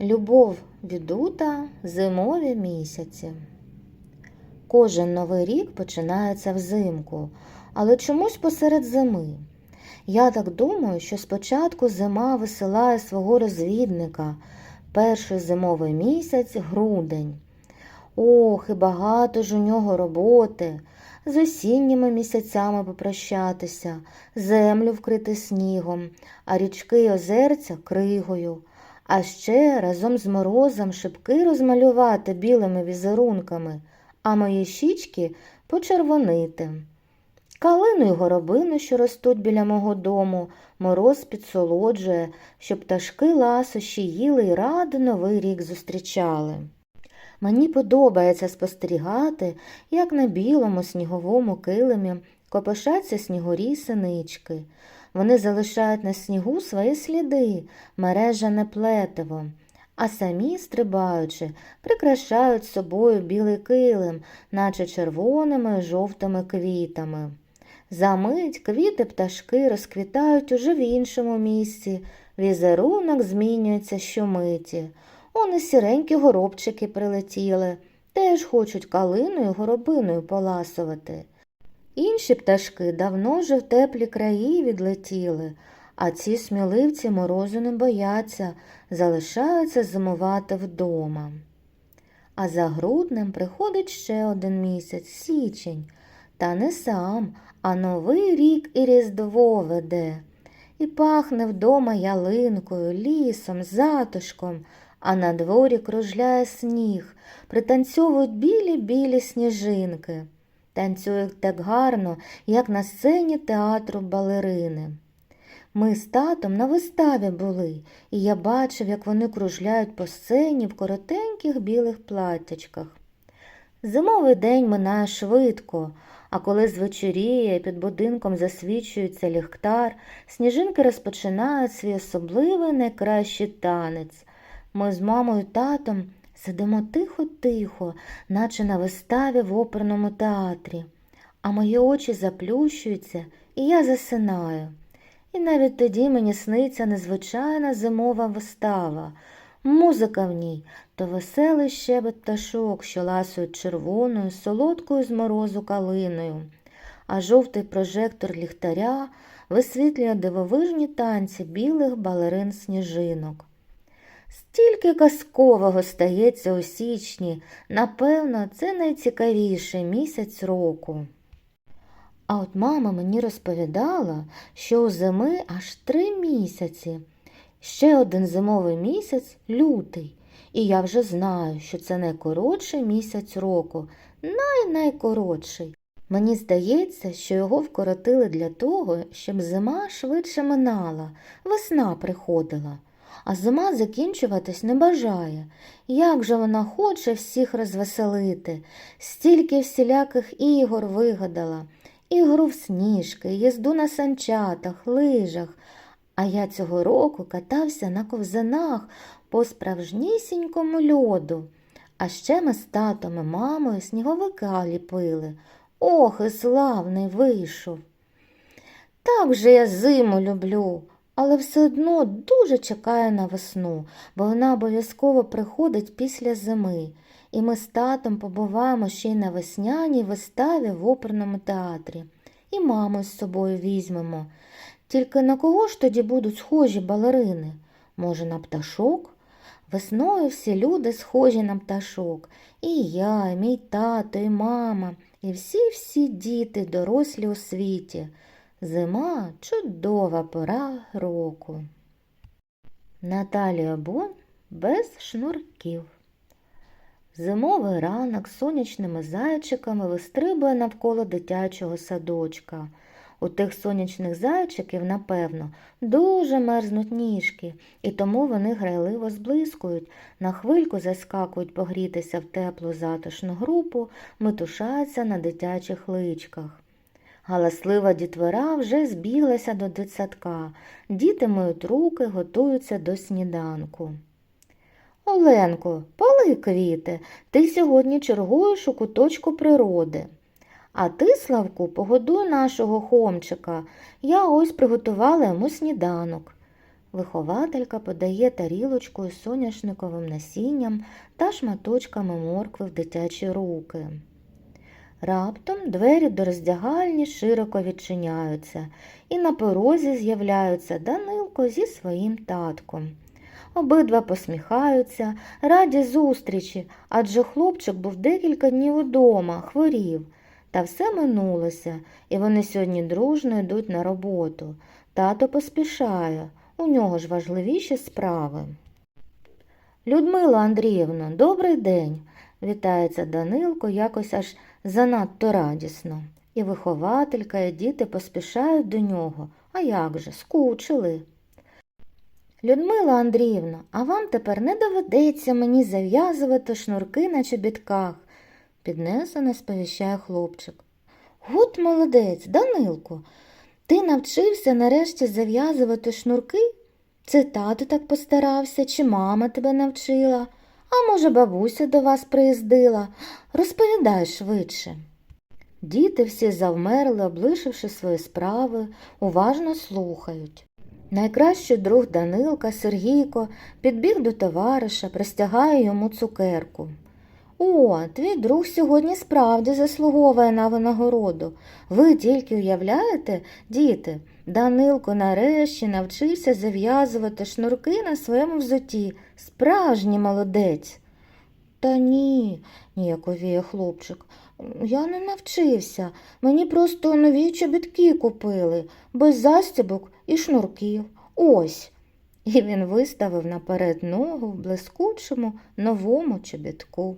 Любов відута зимові місяці. Кожен новий рік починається взимку, але чомусь посеред зими. Я так думаю, що спочатку зима висилає свого розвідника, перший зимовий місяць грудень. Ох, і багато ж у нього роботи, з осінніми місяцями попрощатися, землю вкрити снігом, а річки й озерця кригою. А ще разом з морозом шибки розмалювати білими візерунками, а мої щічки почервонити. Калину й горобину, що ростуть біля мого дому, мороз підсолоджує, щоб пташки ласощі їли й радо новий рік зустрічали. Мені подобається спостерігати, як на білому сніговому килимі копошаться снігурі синички. Вони залишають на снігу свої сліди, мережане плетиво, а самі, стрибаючи, прикрашають собою білий килим, наче червоними жовтими квітами. Замить квіти пташки розквітають уже в іншому місці, візерунок змінюється щомиті. Он і сіренькі горобчики прилетіли, теж хочуть калиною горобиною поласувати. Інші пташки давно вже в теплі краї відлетіли, а ці сміливці морозу не бояться, залишаються зимувати вдома. А за груднем приходить ще один місяць січень, та не сам, а новий рік і Різдво веде. І пахне вдома ялинкою, лісом, затишком, а на дворі кружляє сніг, пританцьовують білі-білі сніжинки. Танцюють так гарно, як на сцені театру балерини. Ми з татом на виставі були, і я бачив, як вони кружляють по сцені в коротеньких білих платтячках. Зимовий день минає швидко, а коли звечоріє під будинком засвічується ліхтар, сніжинки розпочинають свій особливий найкращий танець. Ми з мамою і татом сидимо тихо-тихо, наче на виставі в оперному театрі, а мої очі заплющуються, і я засинаю. І навіть тоді мені сниться незвичайна зимова вистава, музика в ній то веселий щебет пташок, що ласують червоною, солодкою з морозу калиною, а жовтий прожектор ліхтаря висвітлює дивовижні танці білих балерин сніжинок. Стільки казкового стається у січні, напевно, це найцікавіший місяць року. А от мама мені розповідала, що у зими аж три місяці. Ще один зимовий місяць лютий, і я вже знаю, що це найкоротший місяць року, най-найкоротший. Мені здається, що його вкоротили для того, щоб зима швидше минала, весна приходила а зима закінчуватись не бажає. Як же вона хоче всіх розвеселити, стільки всіляких ігор вигадала, ігру в сніжки, їзду на санчатах, лижах. А я цього року катався на ковзанах по справжнісінькому льоду. А ще ми з татом і мамою сніговика ліпили. Ох, і славний вийшов. Так же я зиму люблю але все одно дуже чекає на весну, бо вона обов'язково приходить після зими, і ми з татом побуваємо ще й на весняній виставі в оперному театрі, і маму з собою візьмемо. Тільки на кого ж тоді будуть схожі балерини? Може, на пташок? Весною всі люди схожі на пташок. І я, і мій тато, і мама, і всі-всі діти, дорослі у світі. Зима чудова пора року. Наталія Бон без шнурків. Зимовий ранок сонячними зайчиками вистрибує навколо дитячого садочка. У тих сонячних зайчиків, напевно, дуже мерзнуть ніжки, і тому вони грайливо зблискують, на хвильку заскакують погрітися в теплу затишну групу, метушаться на дитячих личках. Галаслива дітвора вже збіглася до дитсадка. Діти миють руки, готуються до сніданку. Оленко, пали квіти, ти сьогодні чергуєш у куточку природи. А ти, Славку, погодуй нашого хомчика. Я ось приготувала йому сніданок. Вихователька подає тарілочку із соняшниковим насінням та шматочками моркви в дитячі руки. Раптом двері до роздягальні широко відчиняються, і на порозі з'являються Данилко зі своїм татком. Обидва посміхаються, раді зустрічі, адже хлопчик був декілька днів удома, хворів. Та все минулося, і вони сьогодні дружно йдуть на роботу. Тато поспішає, у нього ж важливіші справи. Людмила Андріївна, добрий день. Вітається Данилко якось аж занадто радісно. І вихователька, і діти поспішають до нього. А як же, скучили. Людмила Андріївна, а вам тепер не доведеться мені зав'язувати шнурки на чобітках, піднесено сповіщає хлопчик. От молодець, Данилко, ти навчився нарешті зав'язувати шнурки? Це тато так постарався, чи мама тебе навчила, а може, бабуся до вас приїздила. Розповідай швидше. Діти всі завмерли, облишивши свої справи, уважно слухають. Найкращий друг Данилка Сергійко підбіг до товариша, простягає йому цукерку. О, твій друг сьогодні справді заслуговує на винагороду. Ви тільки уявляєте, діти, Данилко нарешті навчився зав'язувати шнурки на своєму взуті. Справжній молодець. Та ні, ніяковіє хлопчик. Я не навчився. Мені просто нові чобітки купили, без застібок і шнурків. Ось. І він виставив наперед ногу в блискучому новому чобітку.